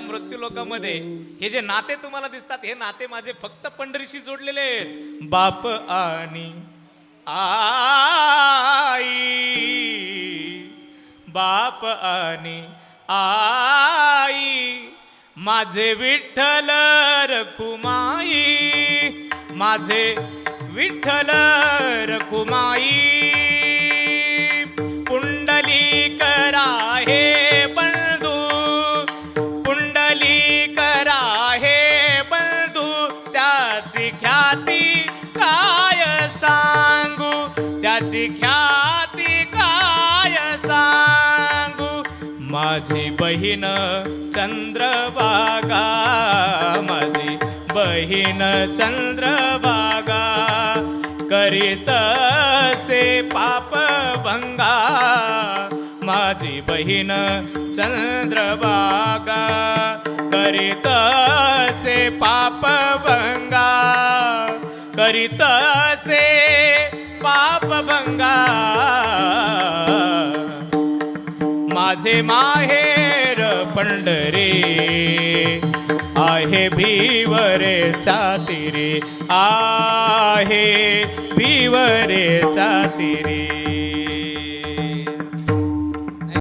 मृत्यू लोकांमध्ये हे जे नाते तुम्हाला दिसतात हे नाते माझे फक्त पंढरीशी जोडलेले आहेत. बाप आणि आई बाप आणि आई माझे विठ्ठल रखुमाई माझे विठ्ठल रखुमाई. त्याची ख्याती काय सांगू? माझी बहीण चंद्रबागा माझी बहीण चंद्रबागा करीत से पाप भंगा माझी बहीण चंद्रबागा करीत से पाप भंगा करीत से पाप भंगा माझे माहेर पंढरे आहे भिवरे चातिरे आहे भिवरे चातिरे.